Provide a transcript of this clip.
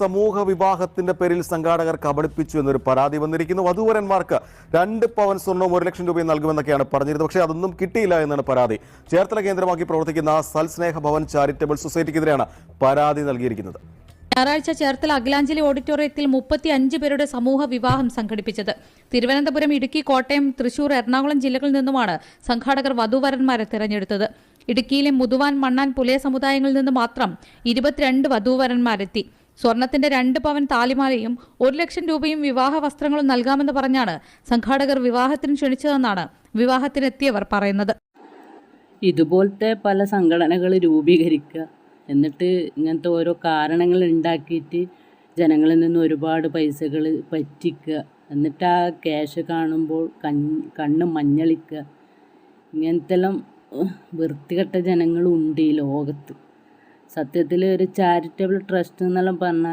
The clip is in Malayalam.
സമൂഹ വിവാഹത്തിന്റെ പേരിൽ സംഘാടകർ കബളിപ്പിച്ചു എന്നൊരു പരാതി വന്നിരിക്കുന്നു. വധുവരന്മാർക്ക് രണ്ട് പവൻ സ്വർണവും ഒരു ലക്ഷം രൂപയും നൽകുമെന്നൊക്കെയാണ് പറഞ്ഞിരുന്നത്. പക്ഷേ അതൊന്നും കിട്ടിയില്ല എന്നാണ് പരാതി. ചേർത്തല കേന്ദ്രമാക്കി പ്രവർത്തിക്കുന്ന സൽസ്നേഹ ഭവൻ ചാരിറ്റബിൾ സൊസൈറ്റിക്കെതിരെയാണ് പരാതി നൽകിയിരിക്കുന്നത്. ഞായറാഴ്ച ചേർത്തല അഖിലാഞ്ജലി ഓഡിറ്റോറിയത്തിൽ മുപ്പത്തി അഞ്ച് പേരുടെ സമൂഹ വിവാഹം സംഘടിപ്പിച്ചത്. തിരുവനന്തപുരം ഇടുക്കി കോട്ടയം തൃശൂർ എറണാകുളം ജില്ലകളിൽ നിന്നുമാണ് സംഘാടകർ വധൂവരന്മാരെ തിരഞ്ഞെടുത്തത്. ഇടുക്കിയിലെ മുതുവാൻ മണ്ണാൻ പുലയ സമുദായങ്ങളിൽ നിന്ന് മാത്രം ഇരുപത്തിരണ്ട് വധൂവരന്മാരെത്തി. സ്വർണത്തിന്റെ രണ്ട് പവൻ താലിമാലയും ഒരു ലക്ഷം രൂപയും വിവാഹ വസ്ത്രങ്ങളും നൽകാമെന്ന് പറഞ്ഞാണ് സംഘാടകർ വിവാഹത്തിന് ക്ഷണിച്ചതെന്നാണ് വിവാഹത്തിനെത്തിയവർ പറയുന്നത്. ഇതുപോലത്തെ പല സംഘടനകൾ രൂപീകരിക്കുക. എന്നിട്ട് ഇങ്ങനത്തെ ഓരോ കാരണങ്ങൾ ഉണ്ടാക്കിയിട്ട് ജനങ്ങളിൽ നിന്ന് ഒരുപാട് പൈസകൾ പറ്റിക്കുക. എന്നിട്ട് ആ ക്യാഷ് കാണുമ്പോൾ കൺ കണ്ണ് മഞ്ഞളിക്കുക. ഇങ്ങനത്തെല്ലാം വൃത്തികെട്ട ജനങ്ങളുണ്ട് ഈ ലോകത്ത്. സത്യത്തിൽ ഒരു ചാരിറ്റബിൾ ട്രസ്റ്റ് എന്നെല്ലാം പറഞ്ഞാൽ